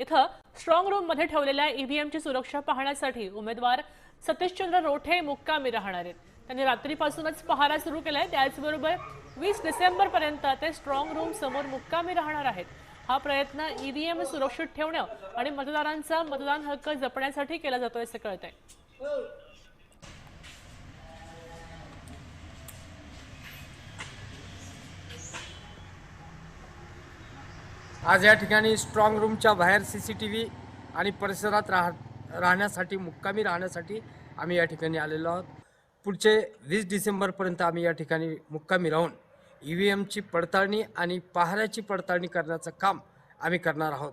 इथं स्ट्रॉंग रूममध्ये ठेवलेल्या ईव्हीएमची सुरक्षा पाहण्यासाठी उमेदवार सतीशचंद्र रोठे मुक्कामी राहणार आहेत. त्यांनी रात्रीपासूनच पहारा सुरू केलाय. त्याचबरोबर वीस डिसेंबर पर्यंत ते स्ट्रॉंग रूम समोर मुक्कामी राहणार आहेत. हा प्रयत्न ईव्हीएम सुरक्षित ठेवणं आणि मतदारांचा मतदान हक्क जपण्यासाठी केला जातोय असं कळत आहे आज या ठिकाणी स्ट्रॉंग रूमच्या बाहेर सी सी टी व्ही आणि परिसरात राह राहण्यासाठी मुक्कामी राहण्यासाठी आम्ही या ठिकाणी आलेलो आहोत. पुढचे वीस डिसेंबरपर्यंत आम्ही या ठिकाणी मुक्कामी राहून ई व्ही एमची पडताळणी आणि पहाऱ्याची पडताळणी करण्याचं काम आम्ही करणार आहोत.